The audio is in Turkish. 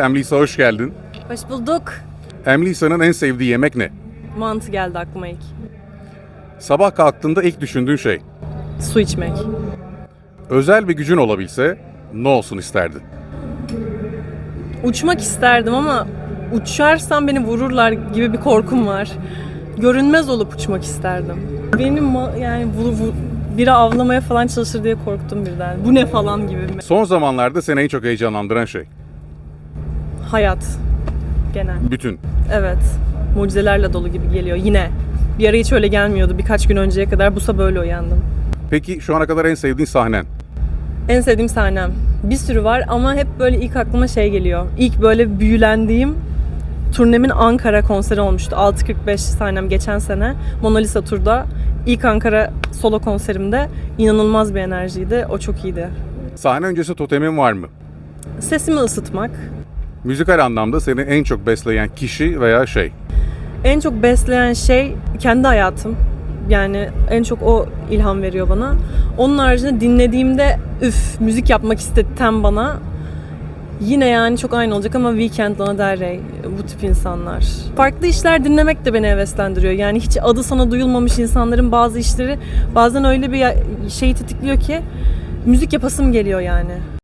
Emlisa hoş geldin. Hoş bulduk. Emlisa'nın en sevdiği yemek ne? Mantı geldi aklıma ilk. Sabah kalktığında ilk düşündüğün şey. Su içmek. Özel bir gücün olabilse ne olsun isterdin? Uçmak isterdim ama uçarsam beni vururlar gibi bir korkum var. Görünmez olup uçmak isterdim. Benim yani bu, bu, biri avlamaya falan çalışır diye korktum birden. Bu ne falan gibi. Son zamanlarda seni en çok heyecanlandıran şey. Hayat. Genel. Bütün. Evet. Mucizelerle dolu gibi geliyor yine. Bir ara hiç öyle gelmiyordu. Birkaç gün önceye kadar busa böyle uyandım. Peki şu ana kadar en sevdiğin sahnen? En sevdiğim sahnem. Bir sürü var ama hep böyle ilk aklıma şey geliyor. İlk böyle büyülendiğim turnemin Ankara konseri olmuştu. 6.45 sahnem geçen sene. Mona Lisa turda. İlk Ankara solo konserimde inanılmaz bir enerjiydi. O çok iyiydi. Sahne öncesi totemin var mı? Sesimi ısıtmak. Müzikal anlamda seni en çok besleyen kişi veya şey. En çok besleyen şey kendi hayatım. Yani en çok o ilham veriyor bana. Onun haricinde dinlediğimde üf müzik yapmak istetten bana yine yani çok aynı olacak ama Weekend, Lana Del Rey bu tip insanlar. Farklı işler dinlemek de beni heveslendiriyor. Yani hiç adı sana duyulmamış insanların bazı işleri bazen öyle bir şeyi tetikliyor ki müzik yapasım geliyor yani.